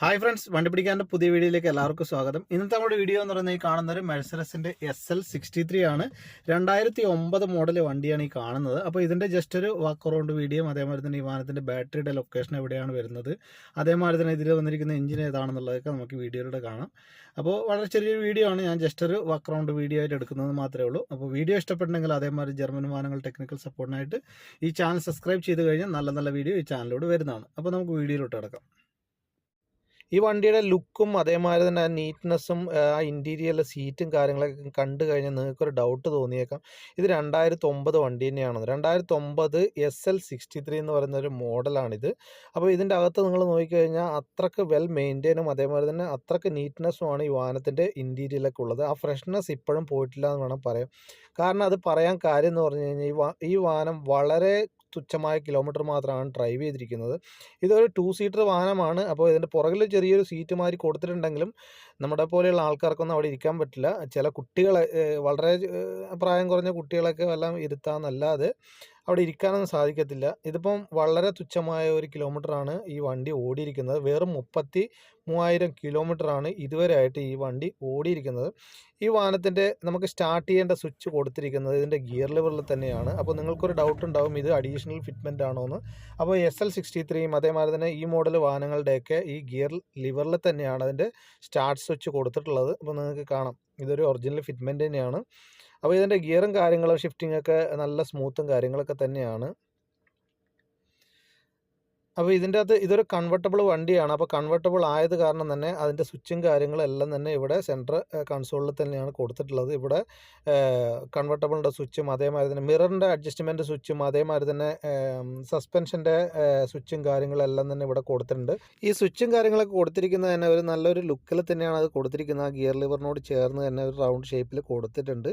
Hi friends വണ്ടി പിടിക്കാന്റെ പുതിയ വീഡിയോയിലേക്ക് എല്ലാവർക്കും സ്വാഗതം. ഇന്നത്തെ നമ്മുടെ വീഡിയോ എന്ന് പറയുന്നത് ഈ കാണുന്ന ഒരു മെഴ്സറസിന്റെ എസ് എൽ സിക്സ്റ്റി ത്രീ ആണ്. രണ്ടായിരത്തി ഒമ്പത് മോഡൽ വണ്ടിയാണ് ഈ കാണുന്നത്. അപ്പോൾ ഇതിന്റെ ജസ്റ്റ് ഒരു വാക്ക് അറൗണ്ട് വീഡിയോ അതേമാതിരി തന്നെ ഈ വാഹനത്തിന്റെ ബാറ്ററിയുടെ ലൊക്കേഷൻ എവിടെയാണ് വരുന്നത് അതേമാതിരി തന്നെ ഇതിൽ വന്നിരിക്കുന്ന എഞ്ചിൻ ഏതാണെന്നുള്ളതൊക്കെ നമുക്ക് വീഡിയോയിലൂടെ കാണാം. അപ്പോൾ വളരെ ചെറിയൊരു വീഡിയോ ആണ്. ഞാൻ ജസ്റ്റ് ഒരു വാക്ക് അറൗണ്ട് വീഡിയോ ആയിട്ട് എടുക്കുന്നത് മാത്രമേ ഉള്ളൂ. അപ്പോൾ വീഡിയോ ഇഷ്ടപ്പെട്ടെങ്കിൽ അതേമാതിരി ജർമ്മൻ വാഹനങ്ങൾ ടെക്നിക്കൽ സപ്പോർട്ടിനായിട്ട് ഈ ചാനൽ സബ്സ്ക്രൈബ് ചെയ്ത് കഴിഞ്ഞാൽ നല്ല നല്ല വീഡിയോ ഈ ചാനലിലൂടെ വരുന്നതാണ്. അപ്പോൾ നമുക്ക് വീഡിയോയിലോട്ട് കിടക്കാം. ഈ വണ്ടിയുടെ ലുക്കും അതേമാതിരി തന്നെ നീറ്റ്നെസ്സും ആ ഇന്റീരിയറിലെ സീറ്റും കാര്യങ്ങളൊക്കെ കണ്ടു കഴിഞ്ഞാൽ നിങ്ങൾക്കൊരു ഡൗട്ട് തോന്നിയേക്കാം. ഇത് രണ്ടായിരത്തി ഒമ്പത് വണ്ടി തന്നെയാണെന്ന് രണ്ടായിരത്തി ഒമ്പത് എസ് എൽ സിക്സ്റ്റി ത്രീ എന്ന് പറയുന്ന ഒരു മോഡലാണിത്. അപ്പോൾ ഇതിന്റെ അകത്ത് നിങ്ങൾ നോക്കിക്കഴിഞ്ഞാൽ അത്രയ്ക്ക് വെൽ മെയിന്റെയിനും അതേമാതിരി തന്നെ അത്രയ്ക്ക് നീറ്റ്നെസ്സുമാണ് ഈ വാഹനത്തിന്റെ ഇന്റീരിയലൊക്കെ ഉള്ളത്. ആ ഫ്രഷ്നെസ് ഇപ്പോഴും പോയിട്ടില്ല എന്ന് വേണം പറയാം കാരണം അത് പറയാൻ കാര്യം എന്ന് പറഞ്ഞു കഴിഞ്ഞാൽ ഈ വാഹനം വളരെ തുച്ഛമായ കിലോമീറ്റർ മാത്രമാണ് ഡ്രൈവ് ചെയ്തിരിക്കുന്നത്. ഇതൊരു ടു സീറ്റർ വാഹനമാണ്. അപ്പോൾ ഇതിന്റെ പുറകിൽ ചെറിയൊരു സീറ്റ് മാതിരി കൊടുത്തിട്ടുണ്ടെങ്കിലും നമ്മുടെ പോലെയുള്ള ആൾക്കാർക്കൊന്നും അവിടെ ഇരിക്കാൻ പറ്റില്ല. ചില കുട്ടികളെ വളരെ പ്രായം കുറഞ്ഞ കുട്ടികളൊക്കെ എല്ലാം ഇരുത്താമെന്നല്ലാതെ അവിടെ ഇരിക്കാനൊന്നും സാധിക്കത്തില്ല. ഇതിപ്പം വളരെ തുച്ഛമായ ഒരു കിലോമീറ്ററാണ് ഈ വണ്ടി ഓടിയിരിക്കുന്നത്. വെറും മുപ്പത്തി മൂവായിരം കിലോമീറ്ററാണ് ഇതുവരെയായിട്ട് ഈ വണ്ടി ഓടിയിരിക്കുന്നത്. ഈ വാഹനത്തിന്റെ നമുക്ക് സ്റ്റാർട്ട് ചെയ്യേണ്ട സ്വിച്ച് കൊടുത്തിരിക്കുന്നത് ഇതിന്റെ ഗിയർ ലെവലിൽ തന്നെയാണ്. അപ്പോൾ നിങ്ങൾക്കൊരു ഡൗട്ട് ഉണ്ടാവും ഇത് അഡീഷണൽ ഫിറ്റ്മെന്റ് ആണോ എന്ന്. അപ്പോൾ എസ് എൽ സിക്സ്റ്റി ത്രീയും അതേമാതിരി തന്നെ ഈ മോഡൽ വാഹനങ്ങളുടെയൊക്കെ ഈ ഗിയർ ലിവറിൽ തന്നെയാണ് അതിന്റെ സ്റ്റാർട്ട് സ്വിച്ച് കൊടുത്തിട്ടുള്ളത്. അപ്പോൾ നിങ്ങൾക്ക് കാണാം. ഇതൊരു ഒറിജിനൽ ഫിറ്റ്മെന്റ് തന്നെയാണ്. അപ്പോൾ ഇതിന്റെ ഗിയറും കാര്യങ്ങളും ഷിഫ്റ്റിംഗ് ഒക്കെ നല്ല സ്മൂത്തും കാര്യങ്ങളൊക്കെ തന്നെയാണ്. അപ്പോൾ ഇതിന്റെ അകത്ത് ഇതൊരു കൺവെർട്ടബിൾ വണ്ടിയാണ്. അപ്പോൾ കൺവെർട്ടബിൾ ആയത് കാരണം തന്നെ അതിന്റെ സ്വിച്ചും കാര്യങ്ങളെല്ലാം തന്നെ ഇവിടെ സെന്റർ കൺസോളിൽ തന്നെയാണ് കൊടുത്തിട്ടുള്ളത്. ഇവിടെ കൺവെർട്ടബിളിന്റെ സ്വിച്ചും അതേമാതിരി തന്നെ മിററിന്റെ അഡ്ജസ്റ്റ്മെന്റ് സ്വിച്ചും അതേമാതിരി തന്നെ സസ്പെൻഷന്റെ സ്വിച്ചും കാര്യങ്ങളെല്ലാം തന്നെ ഇവിടെ കൊടുത്തിട്ടുണ്ട്. ഈ സ്വിച്ചും കാര്യങ്ങളൊക്കെ കൊടുത്തിരിക്കുന്നത് തന്നെ ഒരു നല്ലൊരു ലുക്കിൽ തന്നെയാണ് അത് കൊടുത്തിരിക്കുന്നത്. ആ ഗിയർ ലിവറിനോട് ചേർന്ന് തന്നെ ഒരു റൗണ്ട് ഷേപ്പിൽ കൊടുത്തിട്ടുണ്ട്.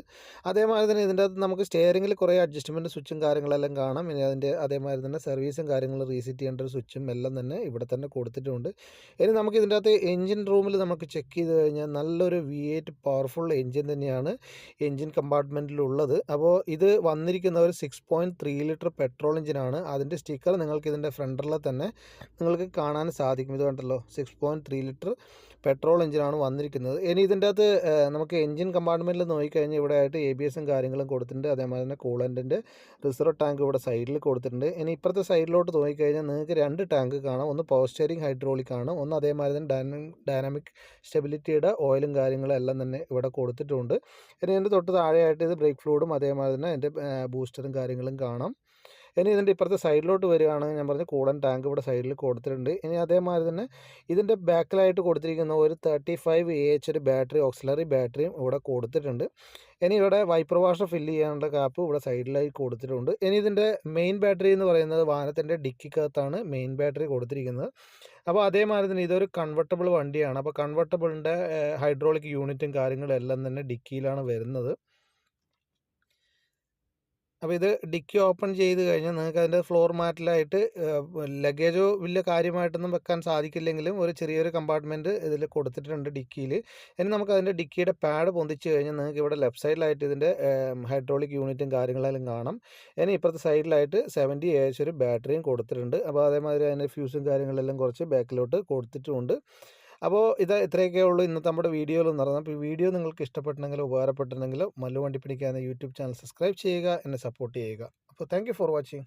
അതേമാതിരി തന്നെ ഇതിന്റെ അകത്ത് നമുക്ക് സ്റ്റിയറിംഗിൽ കുറേ അഡ്ജസ്റ്റ്മെന്റ് സ്വിച്ചും കാര്യങ്ങളെല്ലാം കാണാം. ഇനി അതിന്റെ അതേമാതിരി തന്നെ സർവീസും കാര്യങ്ങളും റീസെറ്റ് ചെയ്യേണ്ട ഒരു സ്വിച്ചും എല്ലാം തന്നെ ഇവിടെ തന്നെ കൊടുത്തിട്ടുണ്ട്. ഇനി നമുക്ക് ഇതിന്റെ അകത്ത് എൻജിൻ റൂമിൽ നമുക്ക് ചെക്ക് ചെയ്ത് കഴിഞ്ഞാൽ നല്ലൊരു വി എയ്റ്റ് പവർഫുൾ എൻജിൻ തന്നെയാണ് എൻജിൻ കമ്പാർട്ട്മെന്റിലുള്ളത്. അപ്പോൾ ഇത് വന്നിരിക്കുന്ന ഒരു six point three litre petrol എഞ്ചിനാണ് അതിന്റെ സ്റ്റിക്കർ നിങ്ങൾക്ക് ഇതിന്റെ ഫ്രണ്ടറിൽ തന്നെ നിങ്ങൾക്ക് കാണാൻ സാധിക്കും. ഇത് കണ്ടല്ലോ six point three litre petrol എഞ്ചിനാണ് വന്നിരിക്കുന്നത്. ഇനി ഇതിന്റെ അകത്ത് നമുക്ക് എൻജിൻ കമ്പാർട്ട്മെന്റിൽ നോക്കിക്കഴിഞ്ഞാൽ ഇവിടെ ആയിട്ട് എ ബി എസും കാര്യങ്ങളും കൊടുത്തിട്ടുണ്ട്. അതേമാതിരി തന്നെ കൂളന്റിന്റെ റിസർവ് ടാങ്ക് ഇവിടെ സൈഡിൽ കൊടുത്തിട്ടുണ്ട്. ഇനി ഇപ്പുറത്തെ സൈഡിലോട്ട് നോക്കിക്കഴിഞ്ഞാൽ നിങ്ങൾക്ക് രണ്ട് ടാങ്ക് കാണാം. ഒന്ന് പവർ സ്റ്റിയറിംഗ് ഹൈഡ്രോളിക് ആണ്. ഒന്ന് അതേമാതിരി തന്നെ ഡൈനാമിക് സ്റ്റെബിലിറ്റിയുടെ ഓയിലും കാര്യങ്ങളും എല്ലാം തന്നെ ഇവിടെ കൊടുത്തിട്ടുണ്ട്. ഇനി ഇതിന്റെ തൊട്ട് താഴെയായിട്ട് ഇത് ബ്രേക്ക് ഫ്ലൂഡും അതേമാതിരി തന്നെ അതിന്റെ ബൂസ്റ്ററും കാര്യങ്ങളും കാണാം. ഇനി ഇതിന്റെ ഇപ്പുറത്തെ സൈഡിലോട്ട് വരികയാണെങ്കിൽ ഞാൻ പറഞ്ഞ കൂളൻ ടാങ്ക് ഇവിടെ സൈഡിൽ കൊടുത്തിട്ടുണ്ട്. ഇനി അതേമാതിരി തന്നെ ഇതിന്റെ ബാക്കിലായിട്ട് കൊടുത്തിരിക്കുന്ന ഒരു തേർട്ടി ഫൈവ് എ എച്ച് ഒരു ബാറ്ററി ഓക്സിലറി ബാറ്ററിയും ഇവിടെ കൊടുത്തിട്ടുണ്ട്. ഇനി ഇവിടെ വൈപ്പർ വാഷർ ഫില്ല് ചെയ്യാനുള്ള കാപ്പ് ഇവിടെ സൈഡിലായി കൊടുത്തിട്ടുണ്ട്. ഇനി ഇതിന്റെ മെയിൻ ബാറ്ററി എന്ന് പറയുന്നത് വാഹനത്തിന്റെ ഡിക്കിക്കകത്താണ് മെയിൻ ബാറ്ററി കൊടുത്തിരിക്കുന്നത്. അപ്പോൾ അതേമാതിരി തന്നെ ഇതൊരു കൺവെർട്ടബിൾ വണ്ടിയാണ്. അപ്പോൾ കൺവെർട്ടബിളിന്റെ ഹൈഡ്രോളിക് യൂണിറ്റും കാര്യങ്ങളും എല്ലാം തന്നെ ഡിക്കിയിലാണ് വരുന്നത്. അപ്പോൾ ഇത് ഡിക്കി ഓപ്പൺ ചെയ്ത് കഴിഞ്ഞാൽ നിങ്ങൾക്ക് അതിന്റെ ഫ്ലോർ മാറ്റിലായിട്ട് ലഗേജോ വലിയ കാര്യമായിട്ടൊന്നും വെക്കാൻ സാധിക്കില്ലെങ്കിലും ഒരു ചെറിയൊരു കമ്പാർട്ട്മെന്റ് ഇതിൽ കൊടുത്തിട്ടുണ്ട് ഡിക്കിയിൽ ഇനി നമുക്ക് അതിന്റെ ഡിക്കിയുടെ പാഡ് പൊന്തിച്ച് കഴിഞ്ഞാൽ നിങ്ങൾക്ക് ഇവിടെ ലെഫ്റ്റ് സൈഡിലായിട്ട് ഇതിന്റെ ഹൈഡ്രോളിക് യൂണിറ്റും കാര്യങ്ങളെല്ലാം കാണാം. ഇനി ഇപ്പുറത്തെ സൈഡിലായിട്ട് സെവന്റി എച്ച് ഒരു ബാറ്ററിയും കൊടുത്തിട്ടുണ്ട്. അപ്പോൾ അതേമാതിരി അതിന്റെ ഫ്യൂസും കാര്യങ്ങളെല്ലാം കുറച്ച് ബാക്കിലോട്ട് കൊടുത്തിട്ടുമുണ്ട് അപ്പോൾ ഇത് ഇത്രയൊക്കെ ഉള്ളൂ ഇന്നത്തെ നമ്മുടെ വീഡിയോയിൽ നടന്നത് അപ്പോൾ ഈ വീഡിയോ നിങ്ങൾക്ക് ഇഷ്ടപ്പെട്ടെങ്കിൽ ഉപകാരപ്പെട്ടിട്ടുണ്ടെങ്കിൽ മല്ലു വണ്ടി പിടിക്കാൻ യൂട്യൂബ് ചാനൽ സബ്സ്ക്രൈബ് ചെയ്യുക എന്നെ സപ്പോർട്ട് ചെയ്യുക. അപ്പോൾ താങ്ക് ഫോർ വാച്ചിങ്.